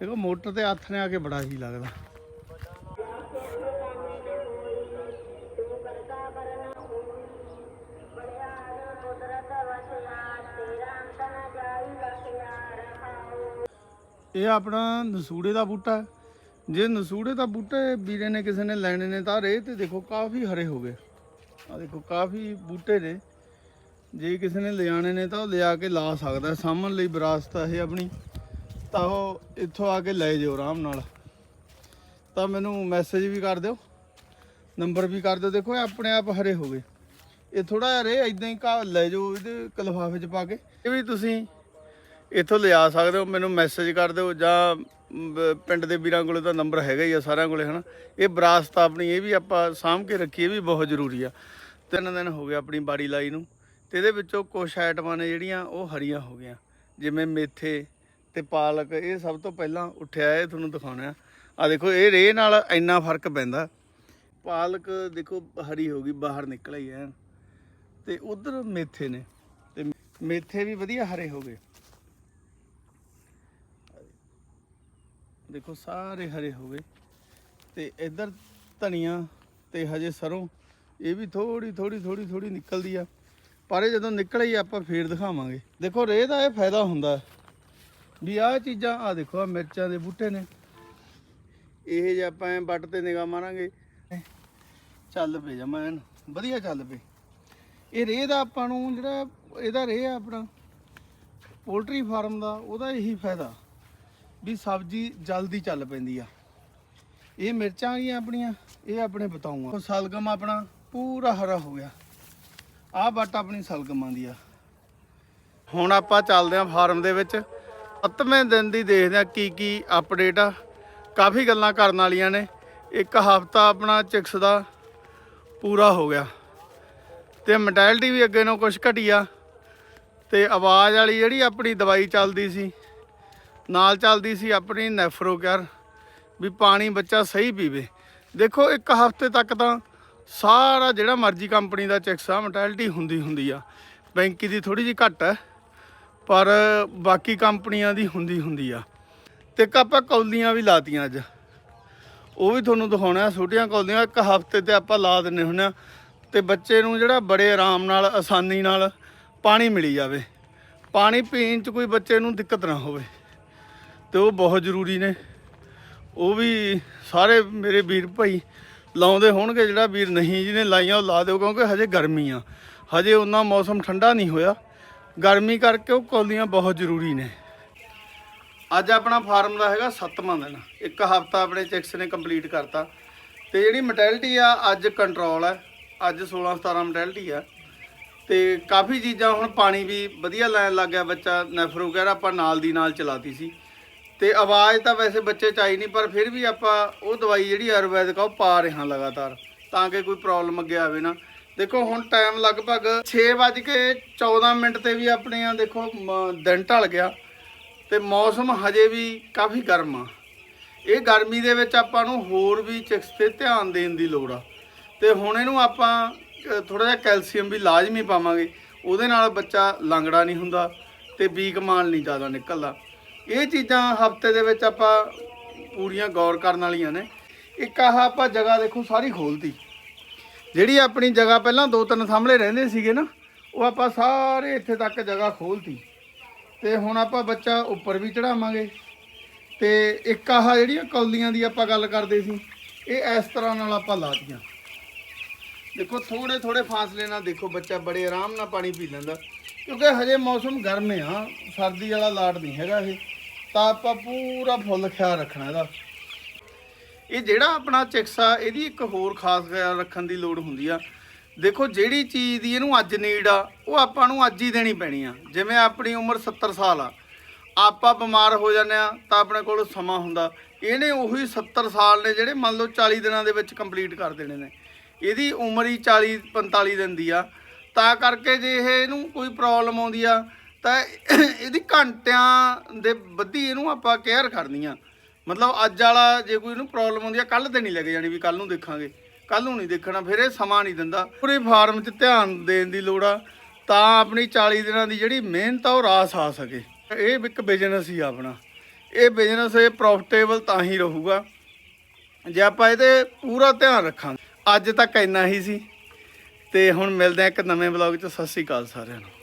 ਦੇਖੋ, ਮੋਟਰ ਤੇ ਹੱਥ ਨੇ ਆ ਕੇ ਬੜਾ ਹੀ ਲੱਗਦਾ। ਇਹ ਆਪਣਾ ਨਸੂੜੇ ਦਾ ਬੂਟਾ ਜੇ ਨਸੂੜੇ ਦਾ ਬੂਟੇ ਵੀਰੇ ਨੇ ਕਿਸੇ ਨੇ ਲੈਣੇ ਨੇ ਤਾਂ ਰੇ ਤੇ ਦੇਖੋ, ਕਾਫੀ ਹਰੇ ਹੋ ਗਏ। ਆ ਦੇਖੋ, ਕਾਫੀ ਬੂਟੇ ਨੇ। ਜੇ ਕਿਸੇ ਨੇ ਲਿਆਣੇ ਨੇ ਤਾਂ ਉਹ ਲਿਆ ਕੇ ਲਾ ਸਕਦਾ ਹੈ। ਲਈ ਵਿਰਾਸਤ ਹੈ ਇਹ ਆਪਣੀ। ਤਾਂ ਉਹ ਇੱਥੋਂ ਆ ਕੇ ਲੈ ਜਾਓ ਆਰਾਮ ਨਾਲ। ਤਾਂ ਮੈਨੂੰ ਮੈਸੇਜ ਵੀ ਕਰ ਦਿਓ। ਨੰਬਰ ਵੀ ਕਰ ਦਿਓ। ਦੇਖੋ, ਇਹ ਆਪਣੇ ਆਪ ਹਰੇ ਹੋ ਗਏ। ਇਹ ਥੋੜਾ ਜਿਹਾ ਰੇ ਇਦਾਂ ਹੀ ਘਾ ਲੈ ਜਾਓ ਇਹਦੇ ਕਲਫਾਫੇ 'ਚ ਪਾ ਕੇ। ਇਹ ਵੀ ਤੁਸੀਂ ਇੱਥੋਂ ਲਿਆ ਸਕਦੇ ਹੋ। ਮੈਨੂੰ ਮੈਸੇਜ ਕਰ ਦਿਓ ਜਾਂ ਪਿੰਡ ਦੇ ਵੀਰਾਂ ਕੋਲੇ ਤਾਂ ਨੰਬਰ ਹੈਗਾ ਹੀ ਆ ਸਾਰਿਆਂ ਕੋਲੇ, ਹਨਾ। ਇਹ ਵਿਰਾਸਤ ਆਪਣੀ, ਇਹ ਵੀ ਆਪਾਂ ਸਾਂਭ ਕੇ ਰੱਖੀਏ ਵੀ ਬਹੁਤ ਜ਼ਰੂਰੀ ਆ। ਤਿੰਨ ਦਿਨ ਹੋ ਗਏ ਆਪਣੀ ਬਾੜੀ ਲਾਈ ਨੂੰ। ਤੇ ਇਹਦੇ ਵਿੱਚੋਂ ਕੁਝ ਆਈਟਮਾਂ ਨੇ ਜਿਹੜੀਆਂ ਉਹ ਹਰੀਆਂ ਹੋ ਗਈਆਂ। ਜਿਵੇਂ ਮੇਥੇ ਤੇ ਪਾਲਕ, ਇਹ ਸਭ ਤੋਂ ਪਹਿਲਾਂ ਉੱਠਿਆ, ਇਹ ਤੁਹਾਨੂੰ ਦਿਖਾਉਣਾ ਆ। ਦੇਖੋ, ਇਹ ਰੇ ਨਾਲ ਇੰਨਾ ਫ਼ਰਕ ਪੈਂਦਾ। ਪਾਲਕ ਦੇਖੋ, ਹਰੀ ਹੋ ਗਈ, ਬਾਹਰ ਨਿਕਲ ਆਈ ਐ ਤੇ ਉਧਰ ਮੇਥੇ ਨੇ। ਤੇ ਮੇਥੇ ਵੀ ਵਧੀਆ ਹਰੇ ਹੋ ਗਏ। ਦੇਖੋ, ਸਾਰੇ ਹਰੇ ਹੋ ਗਏ। ਤੇ ਇੱਧਰ ਧਨੀਆ ਤੇ ਹਜੇ ਸਰੋਂ, ਇਹ ਵੀ ਥੋੜੀ ਥੋੜੀ ਥੋੜੀ ਥੋੜੀ ਨਿਕਲਦੀ ਆ। ਪਰ ਇਹ ਜਦੋਂ ਨਿਕਲੇ ਹੀ ਆਪਾਂ ਫੇਰ ਦਿਖਾਵਾਂਗੇ। ਦੇਖੋ, ਰੇਹ ਦਾ ਇਹ ਫਾਇਦਾ ਹੁੰਦਾ। ਵੀ ਆਹ ਚੀਜ਼ਾਂ ਆ ਦੇਖੋ ਆ ਮਿਰਚਾਂ ਦੇ ਬੂਟੇ ਨੇ। ਇਹ ਜੇ ਆਪਾਂ ਐ ਵੱਟ ਤੇ ਨਿਗਾਹ ਮਾਰਾਂਗੇ। ਚੱਲ ਪਏ ਜਮਾ ਐਨ ਵਧੀਆ ਚੱਲ ਪਏ। ਇਹ ਰੇਹ ਦਾ ਆਪਾਂ ਨੂੰ ਜਿਹੜਾ, ਇਹਦਾ ਰੇਹ ਆ ਆਪਣਾ, ਪੋਲਟਰੀ ਫਾਰਮ ਦਾ, ਉਹਦਾ ਇਹੀ ਫਾਇਦਾ ਵੀ ਸਬਜ਼ੀ ਜਲਦੀ ਚੱਲ ਪੈਂਦੀ ਆ। ਇਹ ਮਿਰਚਾਂ ਆ ਗਈਆਂ ਆਪਣੀਆਂ, ਇਹ ਆਪਣੇ ਬਤਾਊਆਂ ਸਲਗਮ ਆਪਣਾ ਪੂਰਾ ਹਰਾ ਹੋ ਗਿਆ। ਆਹ ਵੱਟ ਆਪਣੀ ਸਲਗਮਾਂ ਦੀ ਆ। ਹੁਣ ਆਪਾਂ ਚੱਲਦੇ ਆਂ ਫਾਰਮ ਦੇ ਵਿੱਚ। ਸੱਤਵੇਂ ਦਿਨ ਦੀ ਦੇਖਦੇ ਆ ਕੀ ਕੀ ਅਪਡੇਟ ਆ। ਕਾਫੀ ਗੱਲਾਂ ਕਰਨ ਵਾਲੀਆਂ ਨੇ। ਇੱਕ ਹਫਤਾ ਆਪਣਾ ਚਿਕਸ ਦਾ ਪੂਰਾ ਹੋ ਗਿਆ। ਤੇ ਮੈਟੈਲਿਟੀ ਵੀ ਅੱਗੇ ਨੂੰ ਕੁਝ ਘਟੀ ਆ ਤੇ ਆਵਾਜ਼ ਵਾਲੀ ਜਿਹੜੀ ਆਪਣੀ ਦਵਾਈ ਚੱਲਦੀ ਸੀ, ਨਾਲ ਚੱਲਦੀ ਸੀ ਆਪਣੀ ਨੈਫਰੋਕੇਅਰ ਵੀ ਪਾਣੀ ਬੱਚਾ ਸਹੀ ਪੀਵੇ। ਦੇਖੋ, ਇੱਕ ਹਫ਼ਤੇ ਤੱਕ ਤਾਂ ਸਾਰਾ ਜਿਹੜਾ ਮਰਜ਼ੀ ਕੰਪਨੀ ਦਾ ਚੈਕਸ ਆ ਮੈਟੈਲਿਟੀ ਹੁੰਦੀ ਹੁੰਦੀ ਆ। ਬੈਂਕੀ ਦੀ ਥੋੜੀ ਜਿਹੀ ਘੱਟ ਹੈ ਪਰ ਬਾਕੀ ਕੰਪਨੀਆਂ ਦੀ ਹੁੰਦੀ ਹੁੰਦੀ ਆ। ਤੇ ਇੱਕ ਆਪਾਂ ਕੌਲੀਆਂ ਵੀ ਲਾਤੀਆਂ ਅੱਜ। ਉਹ ਵੀ ਤੁਹਾਨੂੰ ਦਿਖਾਉਣਾ, ਛੋਟੀਆਂ ਕੌਲੀਆਂ, ਇੱਕ ਹਫ਼ਤੇ ਤੇ ਆਪਾਂ ਲਾ ਦਿੰਨੇ ਹੁੰਦੇ ਆ। ਤੇ ਬੱਚੇ ਨੂੰ ਜਿਹੜਾ ਬੜੇ ਆਰਾਮ ਨਾਲ, ਆਸਾਨੀ ਨਾਲ ਪਾਣੀ ਮਿਲੀ ਜਾਵੇ। ਪਾਣੀ ਪੀਣ 'ਚ ਕੋਈ ਬੱਚੇ ਨੂੰ ਦਿੱਕਤ ਨਾ ਹੋਵੇ। ਤੇ ਉਹ ਬਹੁਤ ਜ਼ਰੂਰੀ ਨੇ। ਉਹ ਵੀ ਸਾਰੇ ਮੇਰੇ ਵੀਰ ਭਾਈ ਲਾਉਂਦੇ ਹੋਣਗੇ, ਜਿਹੜਾ ਵੀਰ ਨਹੀਂ ਜਿਹਨੇ ਲਾਈਆਂ, ਉਹ ਲਾ ਦਿਓ, ਕਿਉਂਕਿ ਹਜੇ ਗਰਮੀ ਆ। ਹਜੇ ਉਹਨਾਂ ਮੌਸਮ ਠੰਡਾ ਨਹੀਂ ਹੋਇਆ। ਗਰਮੀ ਕਰਕੇ ਉਹ ਕੌਲੀਆਂ ਬਹੁਤ ਜ਼ਰੂਰੀ ਨੇ। ਅੱਜ ਆਪਣਾ ਫਾਰਮ ਦਾ ਹੈਗਾ 7ਵਾਂ ਦਿਨ। ਇੱਕ ਹਫਤਾ ਆਪਣੇ ਚੈਕਸ ਨੇ ਕੰਪਲੀਟ ਕਰਤਾ। ਤੇ ਜਿਹੜੀ ਮੋਟੈਲਿਟੀ ਆ, ਅੱਜ ਕੰਟਰੋਲ ਹੈ ਅੱਜ 16 17 ਮੋਟੈਲਿਟੀ ਆ। ਤੇ ਕਾਫੀ ਚੀਜ਼ਾਂ ਹੁਣ ਪਾਣੀ ਵੀ ਵਧੀਆ ਲੈਣ ਲੱਗ ਗਿਆ ਬੱਚਾ। ਨੈਫਰ ਵਗੈਰਾ ਆਪਾਂ ਨਾਲ ਦੀ ਨਾਲ ਚਲਾਤੀ ਸੀ। ਤੇ ਆਵਾਜ਼ ਤਾਂ ਵੈਸੇ ਬੱਚੇ ਚ ਆਈ ਨਹੀਂ, ਪਰ ਫਿਰ ਵੀ ਆਪਾਂ ਉਹ ਦਵਾਈ ਜਿਹੜੀ ਆਯੁਰਵੈਦਿਕ ਆ, ਉਹ ਪਾ ਰਹੇ ਹਾਂ ਲਗਾਤਾਰ। ਤਾਂ ਕਿ ਕੋਈ ਪ੍ਰੋਬਲਮ ਅੱਗੇ ਆਵੇ ਨਾ। ਦੇਖੋ, ਹੁਣ ਟਾਈਮ ਲਗਭਗ 6:14 ਮਿੰਟ ਤੇ ਵੀ ਆਪਣੀਆਂ, ਦੇਖੋ, ਮ- ਦਿਨ ਢਲ ਗਿਆ ਤੇ ਮੌਸਮ ਹਜੇ ਵੀ ਕਾਫੀ ਗਰਮ ਆ। ਇਹ ਗਰਮੀ ਦੇ ਵਿੱਚ ਆਪਾਂ ਨੂੰ ਹੋਰ ਵੀ ਚਿਕਸ ਤੇ ਧਿਆਨ ਦੇਣ ਦੀ ਲੋੜ ਆ। ਤੇ ਹੁਣ ਇਹਨੂੰ ਆਪਾਂ ਥੋੜਾ ਜਿਹਾ ਕੈਲਸ਼ੀਅਮ ਵੀ ਲਾਜ਼ਮੀ ਪਾਵਾਂਗੇ। ਉਹਦੇ ਨਾਲ ਬੱਚਾ ਲੰਗੜਾ ਨਹੀਂ ਹੁੰਦਾ ਤੇ ਵੀਕ ਮਾਲ ਨਹੀਂ ਜ਼ਿਆਦਾ ਨਿਕਲਦਾ। ਇਹ ਚੀਜ਼ਾਂ ਹਫ਼ਤੇ ਦੇ ਵਿੱਚ ਆਪਾਂ ਪੂਰੀਆਂ ਗੌਰ ਕਰਨ ਵਾਲੀਆਂ ਨੇ। ਇੱਕ ਆਹ ਆਪਾਂ ਜਗ੍ਹਾ ਦੇਖੋ, ਸਾਰੀ ਖੋਲਤੀ ਜਿਹੜੀ ਆਪਣੀ ਜਗ੍ਹਾ ਪਹਿਲਾਂ ਦੋ ਤਿੰਨ ਸਾਹਮਣੇ ਰਹਿੰਦੇ ਸੀਗੇ ਨਾ, ਉਹ ਆਪਾਂ ਸਾਰੇ ਇੱਥੇ ਤੱਕ ਜਗ੍ਹਾ ਖੋਲਤੀ। ਤੇ ਹੁਣ ਆਪਾਂ ਬੱਚਾ ਉੱਪਰ ਵੀ ਚੜਾਵਾਂਗੇ ਤੇ ਇੱਕ ਆਹ ਜਿਹੜੀਆਂ ਕੌਲੀਆਂ ਦੀ ਆਪਾਂ ਗੱਲ ਕਰਦੇ ਸੀ, ਇਹ ਇਸ ਤਰ੍ਹਾਂ ਨਾਲ ਆਪਾਂ ਲਾਤੀਆਂ। ਦੇਖੋ ਥੋੜੇ ਥੋੜੇ ਫਾਸਲੇ ਨਾਲ ਦੇਖੋ ਬੱਚਾ ਬੜੇ ਆਰਾਮ ਨਾਲ ਪਾਣੀ ਪੀ ਲੈਂਦਾ। ਕਿਉਂਕਿ ਹਜੇ ਮੌਸਮ ਗਰਮ ਆ, ਸਰਦੀ ਵਾਲਾ ਲਾਟ ਨਹੀਂ ਹੈਗਾ ਇਹ। ਤਾਂ ਆਪਾਂ ਪੂਰਾ ਫੁੱਲ ਖਿਆਲ ਰੱਖਣਾ ਇਹਦਾ। ਇਹ ਜਿਹੜਾ ਆਪਣਾ ਚਿਕਸਾ, ਇਹਦੀ ਇੱਕ ਹੋਰ ਖਾਸ ਖਿਆਲ ਰੱਖਣ ਦੀ ਲੋੜ ਹੁੰਦੀ ਆ। ਦੇਖੋ, ਜਿਹੜੀ ਚੀਜ਼ ਦੀ ਇਹਨੂੰ ਅੱਜ ਨੀਡ ਆ, ਉਹ ਆਪਾਂ ਨੂੰ ਅੱਜ ਹੀ ਦੇਣੀ ਪੈਣੀ ਆ। ਜਿਵੇਂ ਆਪਣੀ ਉਮਰ 70 ਸਾਲ ਆ। ਆਪਾਂ ਬਿਮਾਰ ਹੋ ਜਾਂਦੇ ਆ, ਤਾਂ ਆਪਣੇ ਕੋਲ ਸਮਾਂ ਹੁੰਦਾ। ਇਹਨੇ ਉਹੀ 70 ਸਾਲ ਨੇ ਜਿਹੜੇ ਮੰਨ ਲਓ 40 ਦਿਨਾਂ ਦੇ ਵਿੱਚ ਕੰਪਲੀਟ ਕਰ ਦੇਣੇ ਨੇ। ਇਹਦੀ ਉਮਰ ਹੀ 40 45 ਦਿਨ ਦੀ ਆ। ਤਾਂ ਕਰਕੇ ਜੇ ਇਹ ਇਹਨੂੰ ਕੋਈ ਪ੍ਰੋਬਲਮ ਆਉਂਦੀ ਆ, ਤਾਂ ਇਹਦੀ ਘੰਟਿਆਂ ਦੇ ਬੱਧੀ ਇਹਨੂੰ ਆਪਾਂ ਕੇਅਰ ਕਰਨੀ ਆ। ਮਤਲਬ ਅੱਜ ਵਾਲਾ ਜੇ ਕੋਈ ਇਹਨੂੰ ਪ੍ਰੋਬਲਮ ਆਉਂਦੀ ਆ ਕੱਲ ਤੇ ਨਹੀਂ ਲੱਗ ਜਾਣੀ ਵੀ ਕੱਲ ਨੂੰ ਦੇਖਾਂਗੇ। ਕੱਲ ਨੂੰ ਨਹੀਂ ਦੇਖਣਾ, ਫਿਰ ਇਹ ਸਮਾਂ ਨਹੀਂ ਦਿੰਦਾ। ਪੂਰੇ ਫਾਰਮ 'ਚ ਧਿਆਨ ਦੇਣ ਦੀ ਲੋੜ ਆ, ਤਾਂ ਆਪਣੀ 40 ਦਿਨਾਂ ਦੀ ਜਿਹੜੀ ਮਿਹਨਤ ਆ, ਉਹ ਰਾਸ ਆ ਸਕੇ। ਇਹ ਇੱਕ ਬਿਜ਼ਨਸ ਹੀ ਆਪਣਾ। ਇਹ ਬਿਜ਼ਨਸ ਇਹ ਪ੍ਰੋਫਿਟੇਬਲ ਤਾਂ ਹੀ ਰਹੂਗਾ। ਜੇ ਆਪਾਂ ਇਹਦੇ ਪੂਰਾ ਧਿਆਨ ਰੱਖਾਂਗੇ। ਅੱਜ ਤੱਕ ਇੰਨਾ ਹੀ ਸੀ। ਤੇ ਹੁਣ ਮਿਲਦੇ ਆ ਇੱਕ ਨਵੇਂ ਵਲੌਗ 'ਚ। ਸਤਿ ਸ੍ਰੀ ਅਕਾਲ ਸਾਰਿਆਂ ਨੂੰ।